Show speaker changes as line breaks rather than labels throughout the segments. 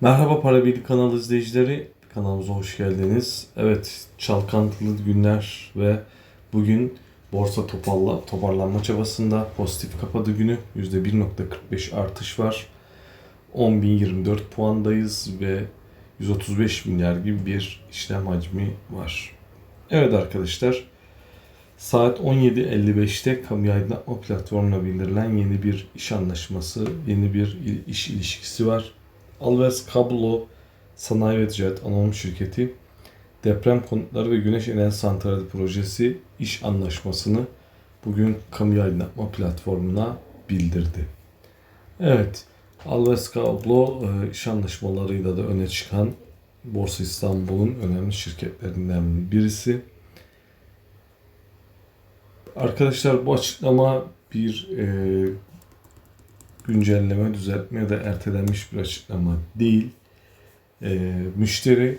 Merhaba Para Birlik kanalı izleyicileri. Kanalımıza hoş geldiniz. Evet, çalkantılı günler ve bugün borsa toparla, toparlanma çabasında pozitif kapadı günü. %1.45 artış var. 10.024 puandayız ve 135 milyar gibi bir işlem hacmi var. Evet arkadaşlar, saat 17.55'te kamu aydınlatma platformuna bildirilen yeni bir iş anlaşması, yeni bir iş ilişkisi var. Alves Kablo Sanayi ve Ticaret Anonim Şirketi deprem konutları ve güneş enerji santrali projesi iş anlaşmasını bugün kamu aydınlatma platformuna bildirdi. Evet, Alves Kablo e, iş anlaşmalarıyla da öne çıkan Borsa İstanbul'un önemli şirketlerinden birisi. Arkadaşlar bu açıklama bir e, güncelleme, düzeltme ya da ertelenmiş bir açıklama değil. Ee, müşteri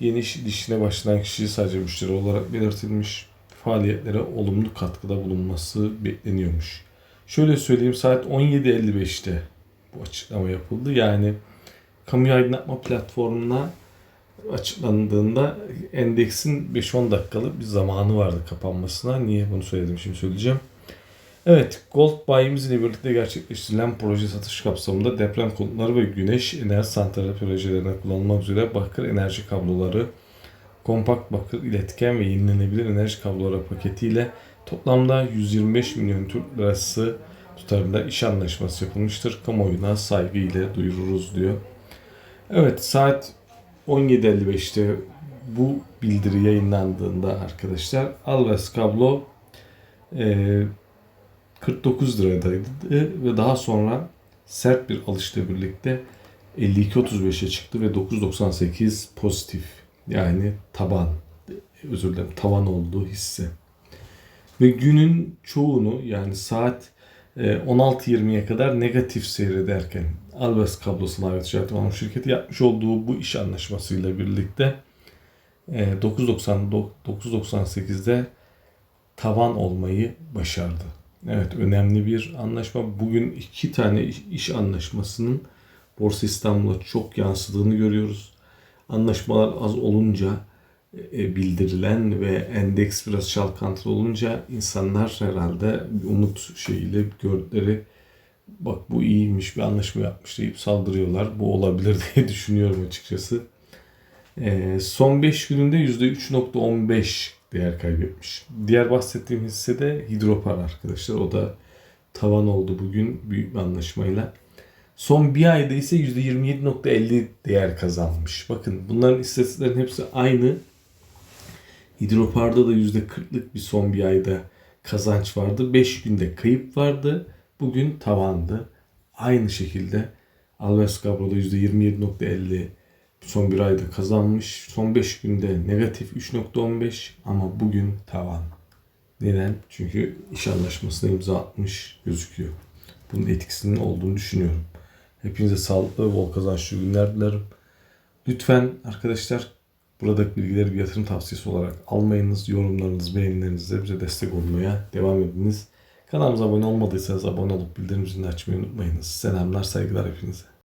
yeni iş ilişkine başlayan kişi sadece müşteri olarak belirtilmiş. Faaliyetlere olumlu katkıda bulunması bekleniyormuş. Şöyle söyleyeyim saat 17.55'te bu açıklama yapıldı. Yani kamu aydınlatma platformuna açıklandığında endeksin 5-10 dakikalık bir zamanı vardı kapanmasına. Niye bunu söyledim şimdi söyleyeceğim. Evet, Gold Buy'imiz ile birlikte gerçekleştirilen proje satış kapsamında deprem konutları ve güneş enerji santrali projelerine kullanılmak üzere bakır enerji kabloları, kompakt bakır iletken ve yenilenebilir enerji kabloları paketiyle toplamda 125 milyon Türk lirası tutarında iş anlaşması yapılmıştır. Kamuoyuna saygı ile duyururuz diyor. Evet, saat 17.55'te bu bildiri yayınlandığında arkadaşlar Alves kablo eee 49 liradaydı ve daha sonra sert bir alışla birlikte 52.35'e çıktı ve 9.98 pozitif yani taban özür dilerim tavan olduğu hisse. Ve günün çoğunu yani saat e, 16.20'ye kadar negatif seyrederken Alves Kablo Sanayi Ticaret Anonim Şirketi yapmış olduğu bu iş anlaşmasıyla birlikte e, 9.90 9.98'de tavan olmayı başardı. Evet önemli bir anlaşma. Bugün iki tane iş- anlaşmasının Borsa İstanbul'a çok yansıdığını görüyoruz. Anlaşmalar az olunca e, bildirilen ve endeks biraz çalkantılı olunca insanlar herhalde bir umut şeyiyle gördükleri bak bu iyiymiş bir anlaşma yapmış deyip saldırıyorlar. Bu olabilir diye düşünüyorum açıkçası. E, son 5 gününde %3.15 değer kaybetmiş. Diğer bahsettiğim hisse de Hidropar arkadaşlar. O da tavan oldu bugün büyük bir anlaşmayla. Son bir ayda ise %27.50 değer kazanmış. Bakın bunların istatistiklerin hepsi aynı. Hidropar'da da %40'lık bir son bir ayda kazanç vardı. 5 günde kayıp vardı. Bugün tavandı. Aynı şekilde Alves Cabro'da %27.50 son bir ayda kazanmış. Son 5 günde negatif 3.15 ama bugün tavan. Neden? Çünkü iş anlaşmasına imza atmış gözüküyor. Bunun etkisinin olduğunu düşünüyorum. Hepinize sağlıklı ve bol kazançlı günler dilerim. Lütfen arkadaşlar buradaki bilgileri bir yatırım tavsiyesi olarak almayınız. Yorumlarınız, beğenilerinizle bize destek olmaya devam ediniz. Kanalımıza abone olmadıysanız abone olup bildirim zilini açmayı unutmayınız. Selamlar, saygılar hepinize.